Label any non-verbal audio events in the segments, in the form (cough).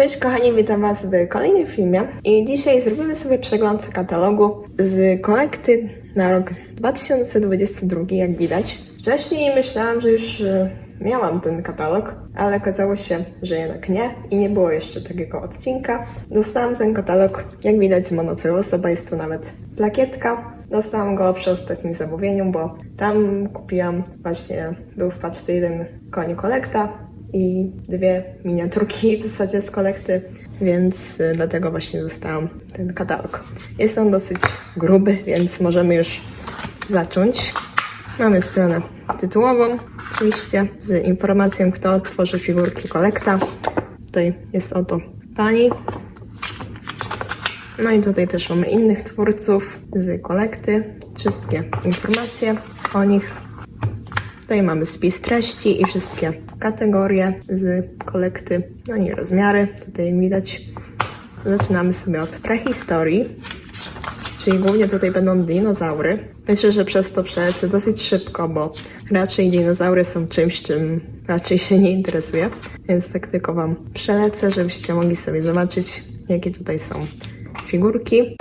Cześć kochani, witam Was w kolejnym filmie i dzisiaj zrobimy sobie przegląd katalogu z kolekty na rok 2022, jak widać. Wcześniej myślałam, że już e, miałam ten katalog, ale okazało się, że jednak nie i nie było jeszcze takiego odcinka. Dostałam ten katalog, jak widać, z monocelosoba, jest tu nawet plakietka. Dostałam go przy ostatnim zamówieniu, bo tam kupiłam właśnie, był w paczce jeden koń kolekta, i dwie miniaturki w zasadzie z kolekty, więc y, dlatego właśnie dostałam ten katalog. Jest on dosyć gruby, więc możemy już zacząć. Mamy stronę tytułową, oczywiście, z informacją, kto tworzy figurki kolekta. Tutaj jest oto pani. No i tutaj też mamy innych twórców z kolekty. Wszystkie informacje o nich Tutaj mamy spis treści i wszystkie kategorie z kolekty, no i rozmiary. Tutaj widać zaczynamy sobie od prehistorii, czyli głównie tutaj będą dinozaury. Myślę, że przez to przelecę dosyć szybko, bo raczej dinozaury są czymś, czym raczej się nie interesuję, więc tak tylko Wam przelecę, żebyście mogli sobie zobaczyć, jakie tutaj są figurki.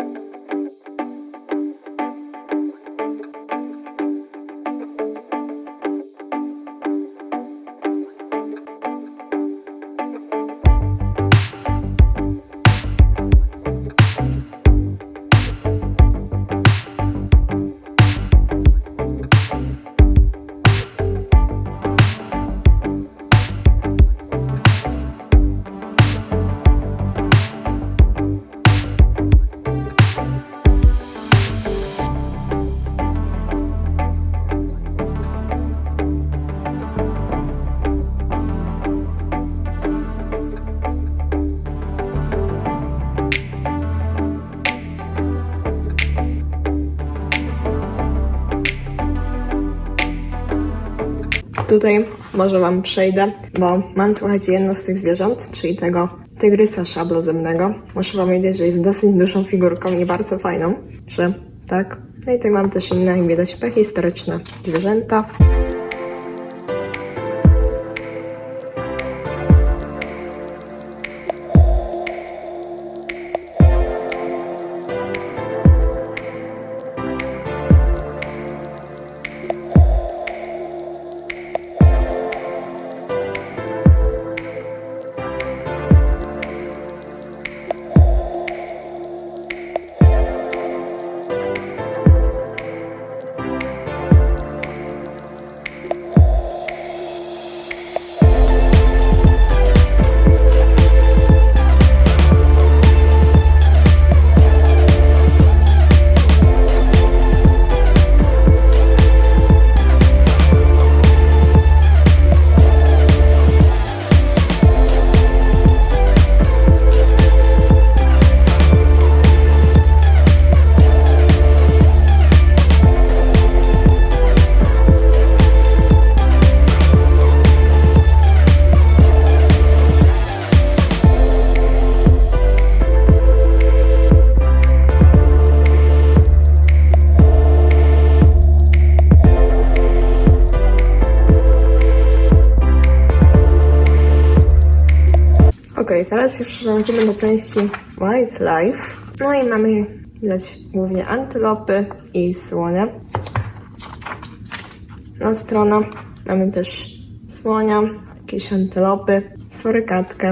Tutaj może Wam przejdę, bo mam, słuchajcie, jedno z tych zwierząt, czyli tego tygrysa szablozemnego. Muszę Wam powiedzieć, że jest dosyć dużą figurką i bardzo fajną, że tak. No i tutaj mam też inne, jak widać, prehistoryczne zwierzęta. Okej, teraz już przechodzimy do części Wildlife. No i mamy widać głównie antylopy i słonie. Na stronę mamy też słonia, jakieś antylopy, surykatkę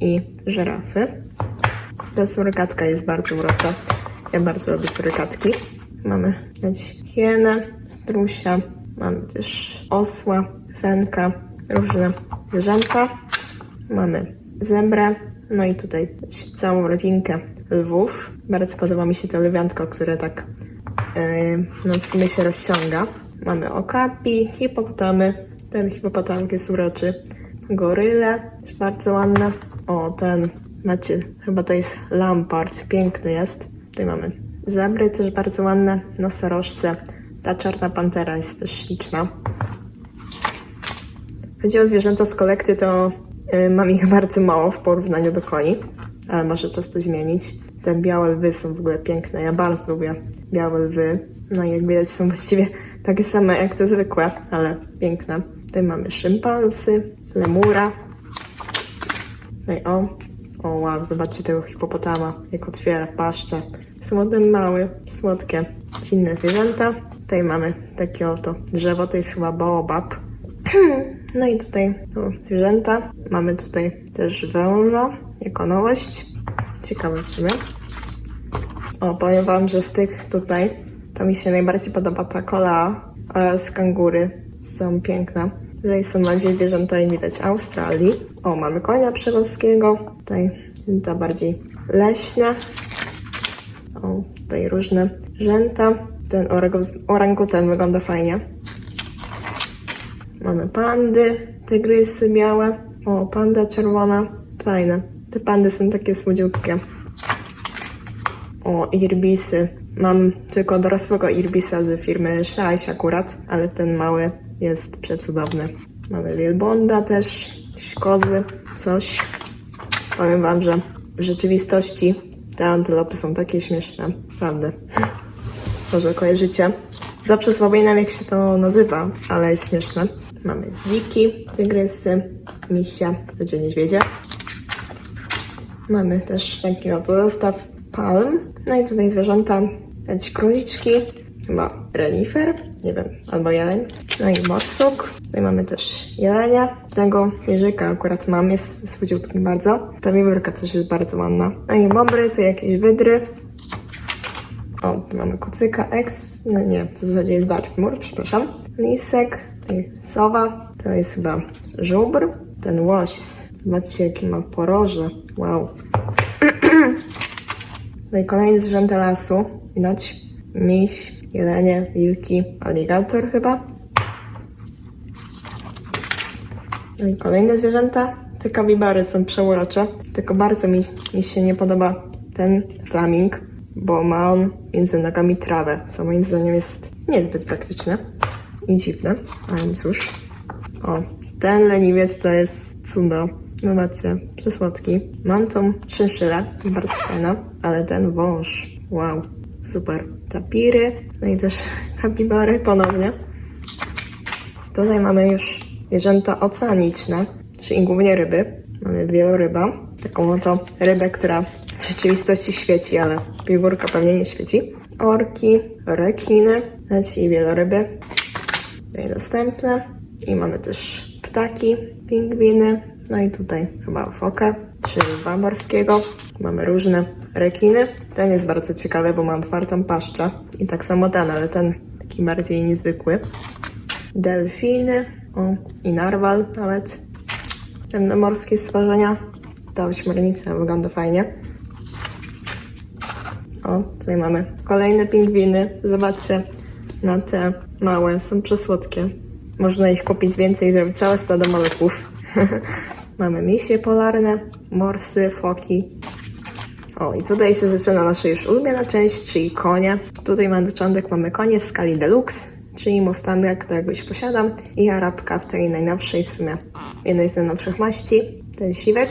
i żyrafy. Ta surykatka jest bardzo urocza. Ja bardzo lubię surykatki. Mamy widać hienę, strusia, mamy też osła, fenka, różne zwierzęta. Mamy zebrę, no i tutaj całą rodzinkę lwów. Bardzo podoba mi się to lwiatko, które tak yy, no w sumie się rozciąga. Mamy okapi, hipopotamy. Ten hipopotamek jest uroczy. Goryle, też bardzo ładne. O, ten, macie, chyba to jest lampart, piękny jest. Tutaj mamy zebry, też bardzo ładne. Nosorożce. Ta czarna pantera jest też śliczna. Chodzi o zwierzęta z kolekty, to mam ich bardzo mało w porównaniu do koni, ale może czas to zmienić. Te białe lwy są w ogóle piękne, ja bardzo lubię białe lwy. No i jak widać są właściwie takie same jak te zwykłe, ale piękne. Tutaj mamy szympansy, lemura. No i o, O wow, zobaczcie tego hipopotama, jak otwiera paszczę. Są one małe, słodkie, inne zwierzęta. Tutaj mamy takie oto drzewo, to jest chyba baobab. (clears throat) No i tutaj o, zwierzęta. Mamy tutaj też węża jako nowość. Ciekawe w sumie. O, powiem wam, że z tych tutaj to mi się najbardziej podoba ta kola oraz kangury. Są piękne. Tutaj są bardziej zwierzęta i widać Australii. O, mamy konia przewozkiego. Tutaj to bardziej leśne. O, tutaj różne rzęta. Ten orang- orangutan wygląda fajnie. Mamy pandy, tygrysy białe. O, panda czerwona. Fajne. Te pandy są takie słodziutkie. O, irbisy. Mam tylko dorosłego irbisa z firmy Shaish akurat, ale ten mały jest przecudowny. Mamy wielbłąda też, kozy, coś. Powiem wam, że w rzeczywistości te antylopy są takie śmieszne. Prawda. (laughs) Może kojarzycie. Zawsze słabiej jak się to nazywa, ale jest śmieszne. Mamy dziki, tygrysy, misie, to niedźwiedzie. Mamy też taki oto zestaw palm. No i tutaj zwierzęta, jakieś króliczki, chyba renifer, nie wiem, albo jeleń. No i borsuk. Tutaj mamy też jelenia. Tego jeżyka akurat mam, jest słodziutki bardzo. Ta wiewiórka też jest bardzo ładna. No i bobry, tu jakieś wydry. O, mamy kucyka X, no nie, to w zasadzie jest Dartmoor, przepraszam. Lisek, tutaj sowa, to jest chyba żubr. Ten łoś, zobaczcie jakie ma poroże, wow. (clears throat) No i kolejne zwierzęta lasu, widać, miś, jelenie, wilki, aligator chyba. No i kolejne zwierzęta, te kabibary są przeurocze, tylko bardzo mi, mi się nie podoba ten flaming, bo ma on między nogami trawę, co moim zdaniem jest niezbyt praktyczne i dziwne, ale cóż. O, ten leniwiec to jest cudo. Zobaczcie, przesłodki. Mam tą szynszylę, bardzo fajna, ale ten wąż, wow, super. Tapiry, no i też (laughs) kapibary ponownie. Tutaj mamy już zwierzęta oceaniczne, czyli głównie ryby. Mamy wieloryba, taką oto rybę, która w rzeczywistości świeci, ale piwórka pewnie nie świeci. Orki, rekiny, czyli wieloryby. Tutaj następne. I mamy też ptaki, pingwiny, no i tutaj chyba fokę, czy lwa morskiego. Mamy różne rekiny. Ten jest bardzo ciekawy, bo ma otwartą paszczę. I tak samo ten, ale ten taki bardziej niezwykły. Delfiny, o, i narwal nawet. Te morskie stworzenia. Ta ośmiornica wygląda fajnie. O, tutaj mamy kolejne pingwiny. Zobaczcie na te małe, są przesłodkie. Można ich kupić więcej i zrobić całe stado maluchów. (laughs) mamy misie polarne, morsy, foki. O, i tutaj się zaczyna nasza już ulubiona część, czyli konie. Tutaj na początek mamy konie w skali deluxe, czyli Mustanga, którego już posiadam i Arabka w tej najnowszej w sumie, jednej z najnowszych maści, ten siwek.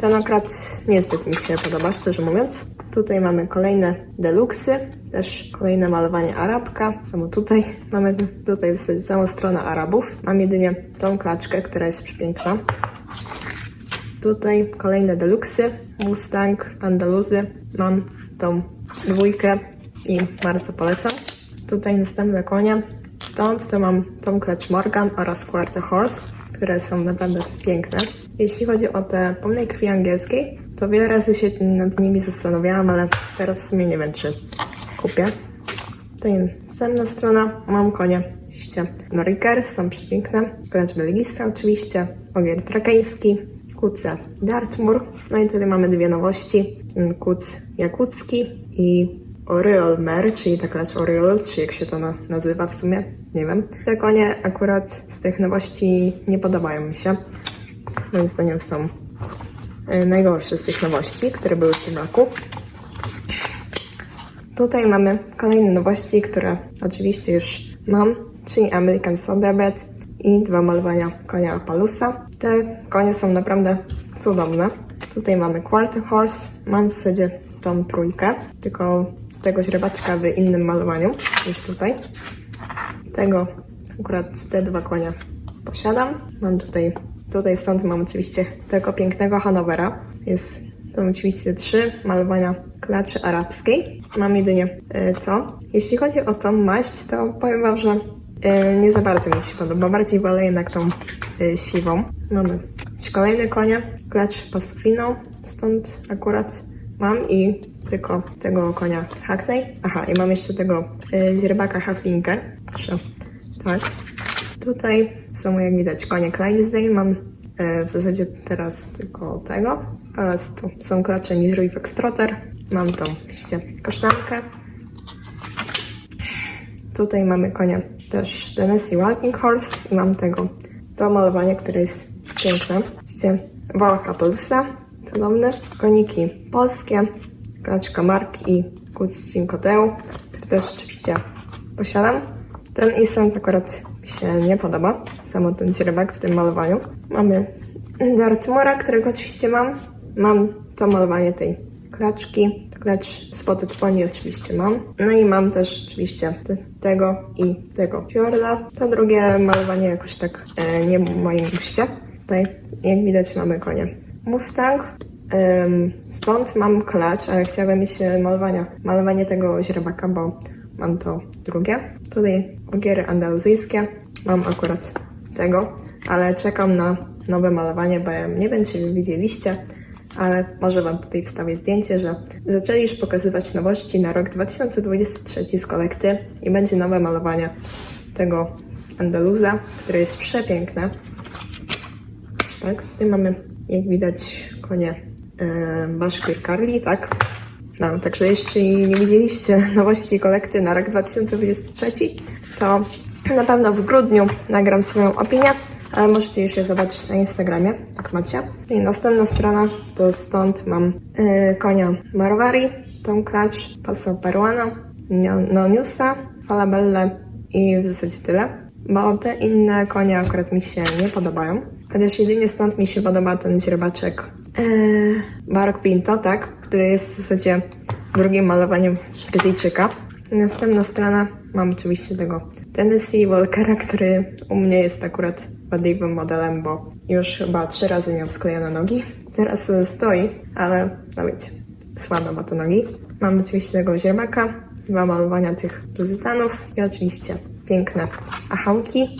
Ten akurat niezbyt mi się podoba, szczerze mówiąc. Tutaj mamy kolejne deluxy, też kolejne malowanie Arabka. Samo tutaj (laughs) mamy tutaj w całą stronę Arabów. Mam jedynie tą klaczkę, która jest przepiękna. Tutaj kolejne deluxy, Mustang, Andaluzy. Mam tą dwójkę i bardzo polecam. Tutaj następne konie. Stąd to mam Tom Clutch Morgan oraz Quarter Horse, które są naprawdę piękne. Jeśli chodzi o te pomnej krwi angielskiej, to wiele razy się nad nimi zastanawiałam, ale teraz w sumie nie wiem, czy kupię. Tutaj następna strona, mam konie. Oczywiście Norikers, są przepiękne. Klacz belgijska oczywiście, ogier trakeński, kuce Dartmoor. No i tutaj mamy dwie nowości. Kuc jakucki i Oriol Mer, czyli ta klacz Oriol, czy jak się to na, nazywa w sumie, nie wiem. Te konie akurat z tych nowości nie podobają mi się. Moim zdaniem są najgorsze z tych nowości, które były w tym roku. Tutaj mamy kolejne nowości, które oczywiście już mam, czyli American Thunderbird i dwa malowania konia Apalusa. Te konie są naprawdę cudowne. Tutaj mamy Quarter Horse, mam w zasadzie tą trójkę, tylko tego źrebaczka w innym malowaniu niż tutaj. Tego akurat te dwa konie posiadam. Mam tutaj, tutaj stąd mam oczywiście tego pięknego Hanovera. Jest To oczywiście trzy malowania klaczy arabskiej. Mam jedynie e, to. Jeśli chodzi o tą maść, to powiem wam, że e, nie za bardzo mi się podoba. Bardziej wolę jednak tą e, siwą. Mamy kolejne konie. Klacz Pasufino. Stąd akurat mam i tylko tego konia Hackney. Aha, i mam jeszcze tego e, źrebaka Haflinker. Proszę. Tak. Tutaj są jak widać konie Clydesdale. Mam e, w zasadzie teraz tylko tego. Oraz tu są klacze Missouri Foxtrotter. Mam tą oczywiście kasztankę. Tutaj mamy konia też Tennessee Walking Horse i mam tego to malowanie, które jest piękne. Oczywiście Wałach Applesa, cudowne. Koniki polskie, klaczka Mark i Kuc Cinkoteu, które też oczywiście posiadam. Ten Island akurat mi się nie podoba, samo ten w tym malowaniu. Mamy Dartmoora, którego oczywiście mam. Mam to malowanie tej klaczki. Klacz Spotted Pony oczywiście mam. No i mam też oczywiście te, tego i tego fiorda. To drugie malowanie jakoś tak e, nie w moim guście. Tutaj jak widać mamy konie Mustang. Ym, stąd mam klacz, ale chciałabym mieć malowania, malowanie tego źrebaka, bo mam to drugie. Tutaj ogiery andaluzyjskie. Mam akurat tego, ale czekam na nowe malowanie, ja nie wiem, czy widzieliście, ale może Wam tutaj wstawię zdjęcie, że zaczęli już pokazywać nowości na rok 2023 z kolekty i będzie nowe malowanie tego Andaluza, które jest przepiękne. Tak, tutaj mamy, jak widać, konie e, Bashkir Karli, tak? No, także jeśli nie widzieliście (laughs) nowości kolekty na rok 2023, to na pewno w grudniu nagram swoją opinię, ale możecie już je zobaczyć na Instagramie, jak macie. I następna strona, to stąd mam e, konia Marwari, tą klacz, Paso Peruano, Noniusa, Falabelle i w zasadzie tyle. Bo te inne konie akurat mi się nie podobają. Chociaż jedynie stąd mi się podoba ten źrebaczek Eee, Barok Pinto, tak? Który jest w zasadzie drugim malowaniem Bryzyjczyka. Następna strona mam oczywiście tego Tennessee Walkera, który u mnie jest akurat wadliwym modelem, bo już chyba trzy razy miał sklejone nogi. Teraz e, stoi, ale no wiecie, słabe ma te nogi. Mam oczywiście tego źrebaka, dwa malowania tych bryzytanów i oczywiście piękne achałki.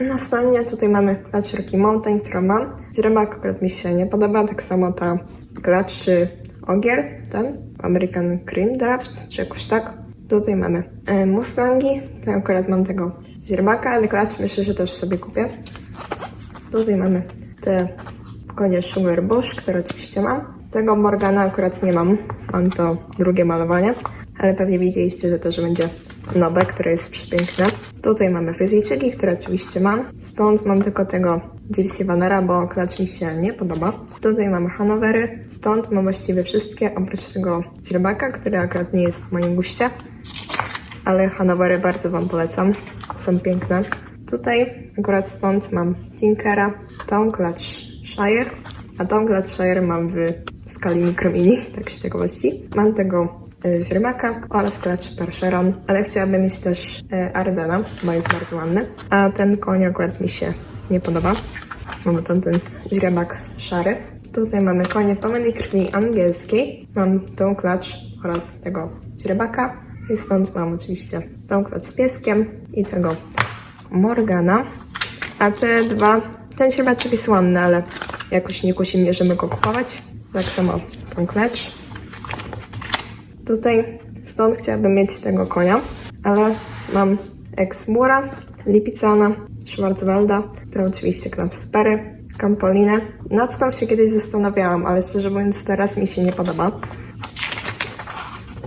Następnie tutaj mamy klacz Rocky Mountain, którą mam. Źrebak akurat mi się nie podoba, tak samo ta klacz czy ogier, ten American Cream Draft, czy jakoś tak. Tutaj mamy e, Mustangi, tutaj akurat mam tego źrebaka, ale klacz myślę, że też sobie kupię. Tutaj mamy te konie Sugar Bush, które oczywiście mam. Tego Morgana akurat nie mam, mam to drugie malowanie, ale pewnie widzieliście, że też będzie nowe, które jest przepiękne. Tutaj mamy fryzyjczyki, które oczywiście mam. Stąd mam tylko tego Gypsy Vanera, bo klacz mi się nie podoba. Tutaj mamy Hanowery. Stąd mam właściwie wszystkie, oprócz tego źrebaka, który akurat nie jest w moim guście. Ale Hanowery bardzo Wam polecam. Są piękne. Tutaj akurat stąd mam Tinkera, tą klacz Shire, a tą klacz Shire mam w skali Micro Mini, tak z ciekawości. Mam tego y, źrebaka oraz klacz Percheron, ale chciałabym mieć też y, Ardena, bo jest bardzo ładny. A ten koń akurat mi się nie podoba. Mamy tam ten źrebak szary. Tutaj mamy konie pełnej krwi angielskiej. Mam tą klacz oraz tego źrebaka. I stąd mam oczywiście tą klacz z pieskiem i tego Morgana. A te dwa, ten źrebaczek jest ładny, ale jakoś nie kusi mnie, żeby go kupować. Tak samo tą klacz. Tutaj stąd chciałabym mieć tego konia, ale mam Exmura, Lipicana, Schwarzwalda, to oczywiście Knapspery, Campolinę. Nad tą się kiedyś zastanawiałam, ale szczerze mówiąc teraz mi się nie podoba.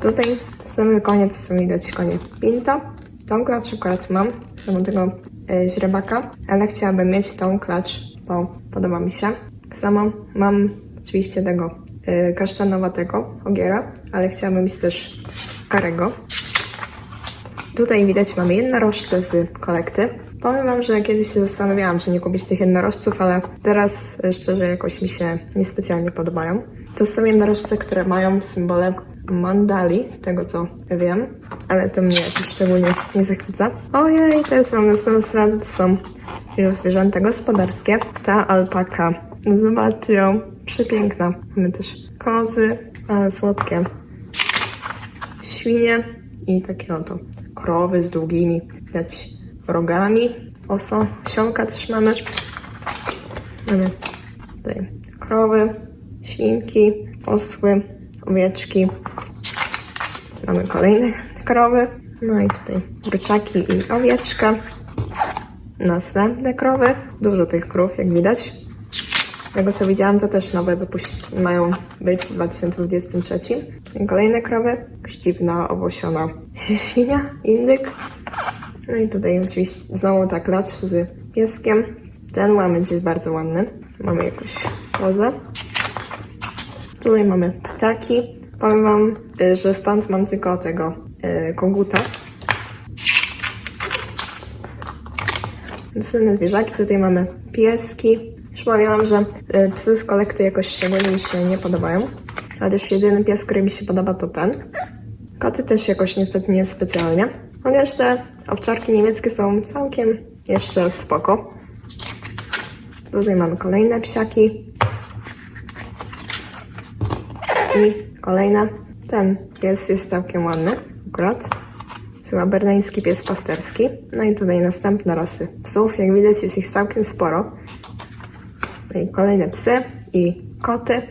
Tutaj samym koniec są widać konie Pinto. Tą klacz akurat mam, samo tego e, źrebaka, ale chciałabym mieć tą klacz, bo podoba mi się. Tak samo mam oczywiście tego kasztanowatego ogiera, ale chciałabym mieć też karego. Tutaj widać mamy jednorożce z kolekty. Powiem Wam, że kiedyś się zastanawiałam, czy nie kupić tych jednorożców, ale teraz e, szczerze jakoś mi się niespecjalnie podobają. To są jednorożce, które mają symbole mandali, z tego co wiem, ale to mnie jakoś szczególnie nie zachwyca. Ojej, teraz mam następną stronę, to są zwierzęta gospodarskie. Ta alpaka, zobaczcie ją, przepiękna. Mamy też kozy, ale słodkie świnie i takie oto krowy z długimi widać rogami. Oso, siołka też mamy. Mamy tutaj krowy, świnki, osły, owieczki. Mamy kolejne (laughs) krowy. No i tutaj kurczaki i owieczka. Następne krowy. Dużo tych krów, jak widać. Tego co widziałam, to też nowe wypuś- mają być w 2023. I Kolejne krowy. Dziwna, owłosiona (laughs) świnia, indyk. No i tutaj oczywiście znowu ta klacz z pieskiem. Ten łamędź jest bardzo ładny. Mamy jakąś kozę. Tutaj mamy ptaki. Powiem wam, y, że stąd mam tylko tego y, koguta. Następne zwierzaki. Tutaj mamy pieski. Mówiłam, że y, psy z kolekty jakoś szczególnie mi się nie podobają. Ale też jedyny pies, który mi się podoba to ten. Koty też jakoś nie specjalnie. Chociaż te owczarki niemieckie są całkiem jeszcze spoko. Tutaj mamy kolejne psiaki. I kolejne. Ten pies jest całkiem ładny akurat. Chyba berneński pies pasterski. No i tutaj następne rasy psów. Jak widać jest ich całkiem sporo. Kolejne psy i koty.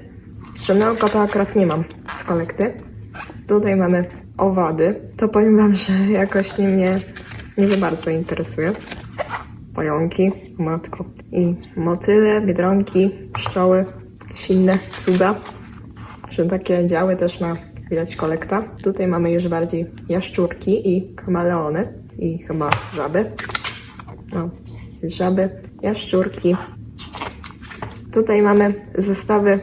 Żadnego kota akurat nie mam z kolekty. Tutaj mamy owady. To powiem wam, że jakoś nie mnie nie za bardzo interesuje. Pająki, matko. I motyle, biedronki, pszczoły, jakieś inne cuda. Że takie działy też ma widać kolekta. Tutaj mamy już bardziej jaszczurki i kameleony i chyba żaby. No, żaby, jaszczurki. Tutaj mamy zestawy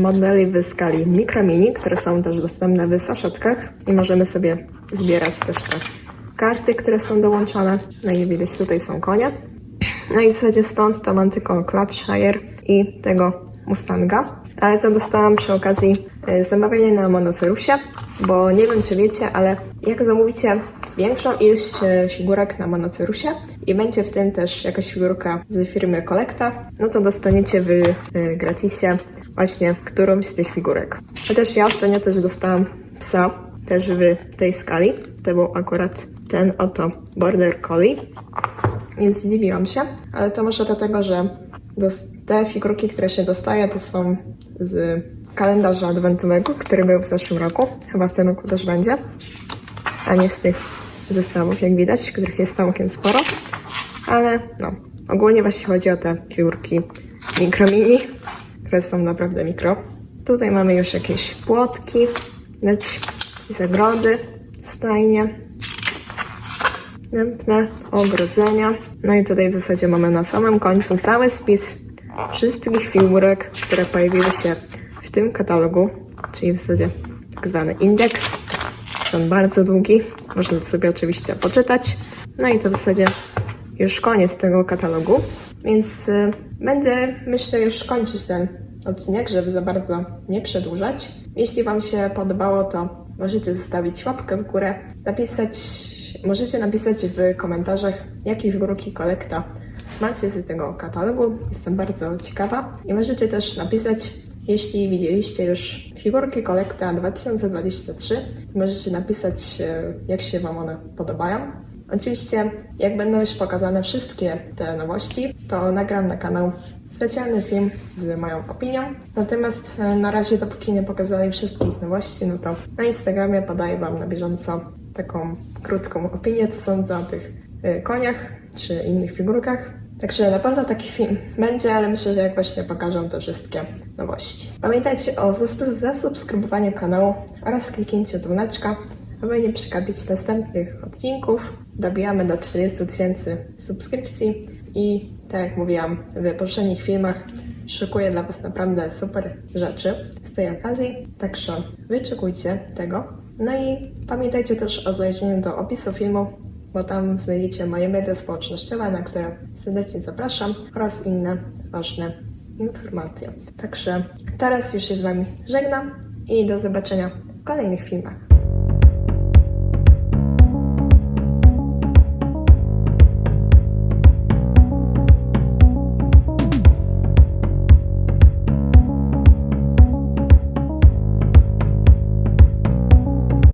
modeli w skali Micro Mini, które są też dostępne w saszetkach i możemy sobie zbierać też te karty, które są dołączone. No i widać tutaj są konie. No i w zasadzie stąd to mam tylko Cladshire i tego Mustanga. Ale to dostałam przy okazji e, zamawiania na Monocerusie, bo nie wiem czy wiecie, ale jak zamówicie większą ilość e, figurek na Monocerusie i będzie w tym też jakaś figurka z firmy Collecta, no to dostaniecie w e, gratisie właśnie którąś z tych figurek. Też ja ostatnio też dostałam psa, też w tej skali. To był akurat ten oto Border Collie. Nie zdziwiłam się, ale to może dlatego, że te figurki, które się dostaje, to są z kalendarza adwentowego, który był w zeszłym roku. Chyba w tym roku też będzie. A nie z tych zestawów, jak widać, których jest całkiem sporo. Ale no, ogólnie właśnie chodzi o te figurki mikro mini, które są naprawdę mikro. Tutaj mamy już jakieś płotki, widać zagrody, stajnie, następne ogrodzenia. No i tutaj w zasadzie mamy na samym końcu cały spis wszystkich figurek, które pojawiły się w tym katalogu, czyli w zasadzie tak zwany indeks. On bardzo długi, można to sobie oczywiście poczytać. No i to w zasadzie już koniec tego katalogu, więc y, będę myślę już kończyć ten odcinek, żeby za bardzo nie przedłużać. Jeśli Wam się podobało, to możecie zostawić łapkę w górę, napisać, możecie napisać w komentarzach, jakie figurki kolekta macie z tego katalogu. Jestem bardzo ciekawa. I możecie też napisać, jeśli widzieliście już figurki kolekta 2023, to możecie napisać, e, jak się Wam one podobają. Oczywiście, jak będą już pokazane wszystkie te nowości, to nagram na kanał specjalny film z moją opinią. Natomiast e, na razie, dopóki nie pokazali wszystkich nowości, no to na Instagramie podaję Wam na bieżąco taką krótką opinię, co sądzę o tych e, koniach czy innych figurkach. Także na pewno taki film będzie, ale myślę, że jak właśnie pokażę te wszystkie nowości. Pamiętajcie o zasub- zasubskrybowaniu kanału oraz kliknięciu dzwoneczka, aby nie przegapić następnych odcinków. Dobijamy do 40 tysięcy subskrypcji i tak jak mówiłam w poprzednich filmach, szykuję dla Was naprawdę super rzeczy z tej okazji, także wyczekujcie tego. No i pamiętajcie też o zajrzeniu do opisu filmu, bo tam znajdziecie moje media społecznościowe, na które serdecznie zapraszam oraz inne ważne informacje. Także teraz już się z Wami żegnam i do zobaczenia w kolejnych filmach.